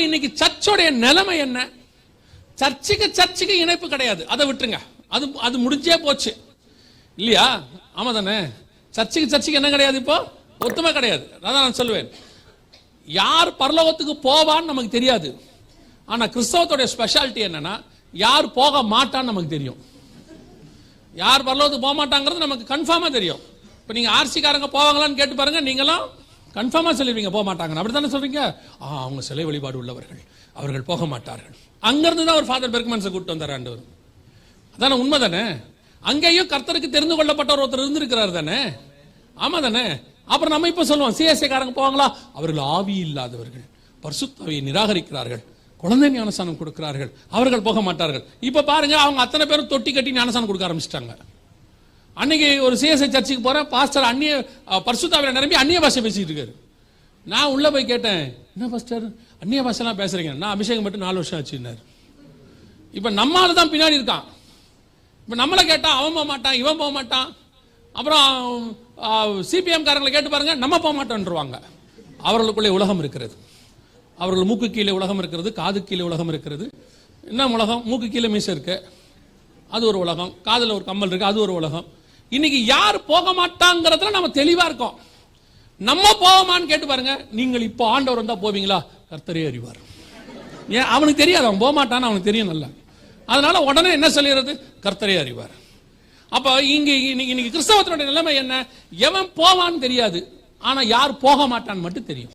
இன்னைக்கு சர்ச்சோடைய நிலைமை என்ன? சர்ச்சுக்கு சர்ச்சுக்கு இணைப்பு கிடையாது. அதை விட்டுருங்க. அது அது முடிஞ்சே போச்சு. இல்லையா? ஆமா தானே? சர்ச்சுக்கு சர்ச்சுக்கு என்ன கிடையாது இப்போ? ஒத்துமை கிடையாது. அதான் நான் சொல்லுவேன். யார் பரலோகத்துக்கு போவான்னு நமக்கு தெரியாது. ஆனா கிறிஸ்தவத்துடைய ஸ்பெஷாலிட்டி என்னன்னா யார் போக மாட்டான்னு நமக்கு தெரியும். யார் பரலோகத்துக்கு போக மாட்டாங்கிறது நமக்கு கன்ஃபார்மா தெரியும். இப்போ நீங்க ஆர்சிக்காரங்க போவாங்களான்னு கேட்டு பாருங்க. நீங்களும் கன்ஃபார்மா சொல்லிடுவீங்க போக மாட்டாங்க அப்படி தானே சொல்றீங்க? ஆ அவங்க சிலை வழிபாடு உள்ளவர்கள். அவர்கள் போக மாட்டார்கள். அங்கிருந்து தான் ஒரு ஃபாதர் பெர்க்மன்ஸை கூட்டு வந்தார் ஆண்டவர். அதானே உண்மை தானே? அங்கேயும் கர்த்தருக்கு தெரிந்து கொள்ளப்பட்ட ஒருத்தர் இருந்திருக்கிறார் தானே? ஆமா தானே? அப்புறம் நம்ம இப்ப சொல்லுவோம் சிஎஸ்ஐ காரங்க போவாங்களா? அவர்கள் ஆவி இல்லாதவர்கள். பரிசுத்தாவியை நிராகரிக்கிறார்கள். குழந்தை ஞானசானம் கொடுக்கிறார்கள். அவர்கள் போக மாட்டார்கள். இப்ப பாருங்க அவங்க அத்தனை பேரும் தொட்டி கட்டி ஞானசானம் கொடுக்க ஆரம்பிச்சிட்டாங்க. அன்னைக்கு ஒரு சிஎஸ்ஐ சர்ச்சுக்கு போறேன் பாஸ்டர் அந்நிய அஹ், நிரம்பி அந்நிய பாஷை பேசிட்டு இருக்காரு. நான் உள்ள போய் கேட்டேன் என்ன பாஸ்டர்? அந்நிய பாஷைலாம் பேசுறீங்க. நான் அபிஷேகம் மட்டும் நாலு வருஷம் ஆச்சுன்னாரு இப்ப நம்மால தான் பின்னாடி இருக்கான். இப்ப நம்மளை கேட்டா அவன் போக மாட்டான் இவன் போக மாட்டான். அப்புறம் சிபிஎம் காரங்களை கேட்டு பாருங்க நம்ம போக மாட்டோம்ன்றவாங்க அவர்களுக்குள்ளே உலகம் இருக்கிறது. அவர்கள் மூக்கு கீழே உலகம் இருக்கிறது காது கீழே உலகம் இருக்கிறது. என்ன உலகம்? மூக்கு கீழே மீச இருக்கு. அது ஒரு உலகம். காதில் ஒரு கம்மல் இருக்கு அது ஒரு உலகம். இன்னைக்கு யார் போக மாட்டாங்கிறதுல நம்ம தெளிவா இருக்கோம். நம்ம போவோமான்னு கேட்டு பாருங்க. நீங்கள் இப்போ ஆண்டவர் வந்தா போவீங்களா? கர்த்தரே அறிவார். ஏன் அவனுக்கு தெரியாது. அவன் போக மாட்டான்னு அவனுக்கு தெரியும் நல்லா. அதனால உடனே என்ன சொல்லிடுறது? கர்த்தரே அறிவார். அப்ப இங்க இன்னைக்கு இன்னைக்கு கிறிஸ்தவத்தினுடைய நிலைமை என்ன? எவன் போவான்னு தெரியாது. ஆனா யார் போக மாட்டான்னு மட்டும் தெரியும்.